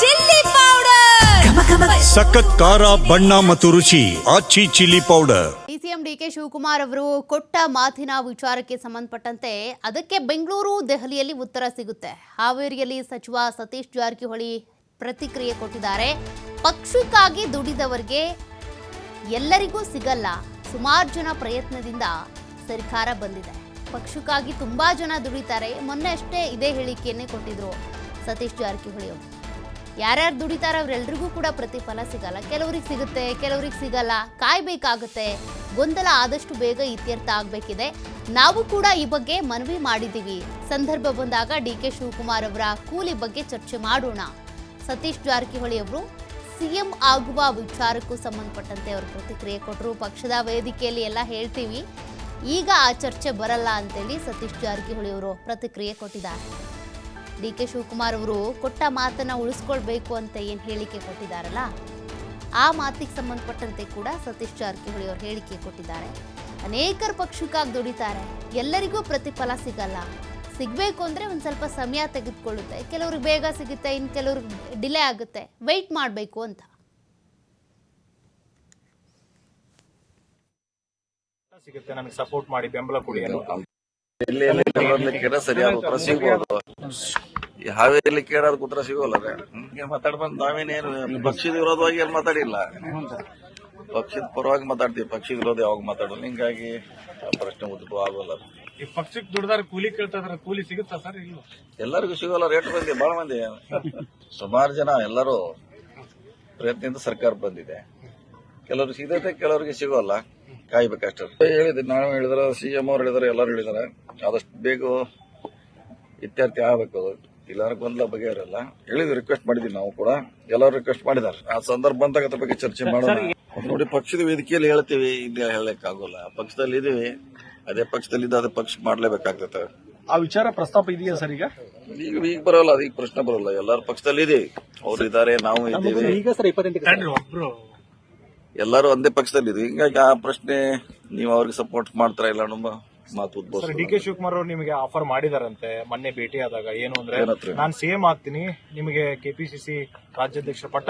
Chilli powder. ಸಖತ್ ಖಾರ ಬಣ್ಣ ಮತ್ತು ರುಚಿ Aachi chilli powder. DCM DK Shivakumar ಅವರು ಕೊಟ್ಟ ಮಾತಿನ ವಿಚಾರಕ್ಕೆ ಸಂಬಂಧಪಟ್ಟಂತೆ ಅದಕ್ಕೆ ಬೆಂಗಳೂರು ದೆಹಲಿಯಲ್ಲಿ ಉತ್ತರ ಸಿಗುತ್ತೆ. ಹಾವೇರಿಯಲ್ಲಿ ಸಚಿವ ಸತೀಶ್ ಜಾರಕಿಹೊಳಿ ಪ್ರತಿಕ್ರಿಯೆ ಕೊಟ್ಟಿದ್ದಾರೆ. ಪಕ್ಷಕ್ಕಾಗಿ ದುಡಿದವರಿಗೆ ಎಲ್ಲರಿಗೂ ಸಿಗಲ್ಲ. ಸುಮಾರು ಜನ ಪ್ರಯತ್ನದಿಂದ ಸರ್ಕಾರ ಬಂದಿದೆ. ಪಕ್ಷಕ್ಕಾಗಿ ತುಂಬಾ ಜನ ದುಡಿತಾರೆ. ಮೊನ್ನೆ ಅಷ್ಟೇ ಇದೇ ಹೇಳಿಕೆಯನ್ನೇ ಕೊಟ್ಟಿದ್ರು ಸತೀಶ್ ಜಾರಕಿಹೊಳಿ ಅವರು. ಯಾರ್ಯಾರು ದುಡಿತಾರ ಅವರೆಲ್ರಿಗೂ ಕೂಡ ಪ್ರತಿಫಲ ಸಿಗಲ್ಲ. ಕೆಲವ್ರಿಗೆ ಸಿಗುತ್ತೆ, ಕೆಲವ್ರಿಗೆ ಸಿಗಲ್ಲ. ಕಾಯ್ಬೇಕಾಗುತ್ತೆ. ಗೊಂದಲ ಆದಷ್ಟು ಬೇಗ ಇತ್ಯರ್ಥ ಆಗಬೇಕಿದೆ. ನಾವು ಕೂಡ ಈ ಬಗ್ಗೆ ಮನವಿ ಮಾಡಿದ್ದೀವಿ. ಸಂದರ್ಭ ಬಂದಾಗ ಡಿ ಕೆ ಶಿವಕುಮಾರ್ ಅವರ ಕೂಲಿ ಬಗ್ಗೆ ಚರ್ಚೆ ಮಾಡೋಣ. ಸತೀಶ್ ಜಾರಕಿಹೊಳಿ ಅವರು ಸಿಎಂ ಆಗುವ ವಿಚಾರಕ್ಕೂ ಸಂಬಂಧಪಟ್ಟಂತೆ ಅವರು ಪ್ರತಿಕ್ರಿಯೆ ಕೊಟ್ಟರು. ಪಕ್ಷದ ವೇದಿಕೆಯಲ್ಲಿ ಎಲ್ಲ ಹೇಳ್ತೀವಿ. ಈಗ ಆ ಚರ್ಚೆ ಬರಲ್ಲ ಅಂತೇಳಿ ಸತೀಶ್ ಜಾರಕಿಹೊಳಿ ಅವರು ಪ್ರತಿಕ್ರಿಯೆ ಕೊಟ್ಟಿದ್ದಾರೆ. ಡಿ ಕೆ ಶಿವಕುಮಾರ್ ಅವರು ಕೊಟ್ಟ ಮಾತನ್ನ ಉಳಿಸ್ಕೊಳ್ಬೇಕು ಅಂತ ಏನು ಹೇಳಿಕೆ ಕೊಟ್ಟಿದ್ದಾರಲ್ಲ, ಆ ಮಾತಿಗೆ ಸಂಬಂಧಪಟ್ಟಂತೆ ಕೂಡ ಸತೀಶ್ ಜಾರಕಿಹೊಳಿ ಅವರು ಹೇಳಿಕೆ ಕೊಟ್ಟಿದ್ದಾರೆ. ಅನೇಕರು ಪಕ್ಷಕ್ಕಾಗಿ ದುಡಿತಾರೆ, ಎಲ್ಲರಿಗೂ ಪ್ರತಿಫಲ ಸಿಗಲ್ಲ. ಸಿಗಬೇಕು ಅಂದರೆ ಒಂದು ಸ್ವಲ್ಪ ಸಮಯ ತೆಗೆದುಕೊಳ್ಳುತ್ತೆ. ಕೆಲವ್ರಿಗೆ ಬೇಗ ಸಿಗುತ್ತೆ ಇನ್ನು ಕೆಲವ್ರಿಗೆ ಡಿಲೇ ಆಗುತ್ತೆ. ವೆಯ್ಟ್ ಮಾಡಬೇಕು ಅಂತ. ಸಿಗುತ್ತೆ ನನಗೆ ಸಪೋರ್ಟ್ ಮಾಡಿ ಬೆಂಬಲ ಕೊಡಿ ಎಲ್ಲಿ ಕೇಳ ಸರಿಯಾದ ಉತ್ತರ ಸಿಗ್ಬೋದು. ಈ ಹಾವೇರಿಯಲ್ಲಿ ಕೇಳೋದಕ್ಕೆ ಉತ್ತರ ಸಿಗೋಲ್ಲ ಮಾತಾಡ್ಬಂದು ನಾವೇನೇನು ಪಕ್ಷದ ವಿರೋಧವಾಗಿ ಏನ್ ಮಾತಾಡಿಲ್ಲ. ಪಕ್ಷದ ಪರವಾಗಿ ಮಾತಾಡ್ತೀವಿ ಪಕ್ಷದ ವಿರೋಧ ಯಾವಾಗ ಮಾತಾಡೋದು? ಹಿಂಗಾಗಿ ಆ ಪ್ರಶ್ನೆ ಉದ್ಭವ ಆಗೋಲ್ಲ ಈ ಪಕ್ಷಕ್ಕೆ ದುಡ್ದಾರ ಕೂಲಿ ಕೇಳ್ತಾ ಇದಾರೆ ಕೂಲಿ ಸಿಗುತ್ತಾ ಸರ್ ಇಲ್ಲ? ಎಲ್ಲರಿಗೂ ಸಿಗೋಲ್ಲ ರೇಟ್ ಬಂದಿ ಬಹಳ ಮಂದಿ. ಸುಮಾರು ಜನ ಎಲ್ಲರೂ ಪ್ರಯತ್ನದಿಂದ ಸರ್ಕಾರ ಬಂದಿದೆ. ಕೆಲವ್ರಿಗೆ ಸಿಗತ್ತೆ ಕೆಲವರಿಗೆ ಸಿಗೋಲ್ಲ. ಕಾಯ್ಬೇಕಷ್ಟೇ ಹೇಳಿದ್ವಿ ನಾವು ಹೇಳಿದ್ರೆ ಸಿಎಂ ಅವ್ರು ಹೇಳಿದಾರೆ ಎಲ್ಲರೂ ಹೇಳಿದಾರೆ. ಆದಷ್ಟು ಬೇಗ ಇತ್ಯರ್ಥಿ ಆಗಬೇಕು ಅದು. ಇಲ್ಲಾಂದ್ರೆ ಗೊಂದಲ ಬಗೆಹರಲ್ಲ ಹೇಳಿದ್ವಿ ರಿಕ್ವೆಸ್ಟ್ ಮಾಡಿದ್ವಿ ನಾವು ಕೂಡ. ಎಲ್ಲರೂ ರಿಕ್ವೆಸ್ಟ್ ಮಾಡಿದ್ದಾರೆ. ಆ ಸಂದರ್ಭ ಬಂದಾಗ ಅದ್ರ ಬಗ್ಗೆ ಚರ್ಚೆ ಮಾಡೋಣ. ನೋಡಿ ಪಕ್ಷದ ವೇದಿಕೆಯಲ್ಲಿ ಹೇಳ್ತೀವಿ ಇಲ್ಲಿ ಹೇಳಕ್ ಆಗೋಲ್ಲ ಪಕ್ಷದಲ್ಲಿ ಇದೀವಿ. ಅದೇ ಪಕ್ಷದಲ್ಲಿ ಇದ್ದ ಅದೇ ಪಕ್ಷ ಮಾಡ್ಲೇಬೇಕಾಗ್ತದೆ. ಆ ವಿಚಾರ ಪ್ರಸ್ತಾಪ ಇದೆಯಾ ಸರ್ ಈಗ? ಈಗ ಈಗ ಬರೋಲ್ಲ ಅದೀಗ ಪ್ರಶ್ನೆ ಬರೋಲ್ಲ. ಎಲ್ಲಾರು ಪಕ್ಷದಲ್ಲಿ ಇದೀವಿ ಅವ್ರು ಇದ್ದಾರೆ ನಾವು ಇದ್ದೀವಿ ಒಬ್ರು. ಎಲ್ಲರೂ ಒಂದೇ ಪಕ್ಷದಲ್ಲಿ ಹಿಂಗಾಗಿ ಆ ಪ್ರಶ್ನೆ ನೀವು ಅವ್ರಿಗೆ ಸಪೋರ್ಟ್ ಮಾಡ್ತಾರ ಇಲ್ಲ ಅನ್ನೋ ಮಾತು ಸರ್ ಡಿ ಕೆ ಶಿವಕುಮಾರ್ ಅವರು ನಿಮಗೆ ಆಫರ್ ಮಾಡಿದಾರಂತೆ ಮೊನ್ನೆ ಭೇಟಿ ಆದಾಗ ಏನು ಅಂದ್ರೆ ಏನಂತ್ರಿ? ನಾನು ಸೇಮ್ ಆಗ್ತೀನಿ. ನಿಮಗೆ ಕೆಪಿಸಿಸಿ ರಾಜ್ಯಾಧ್ಯಕ್ಷ ಪಟ್ಟ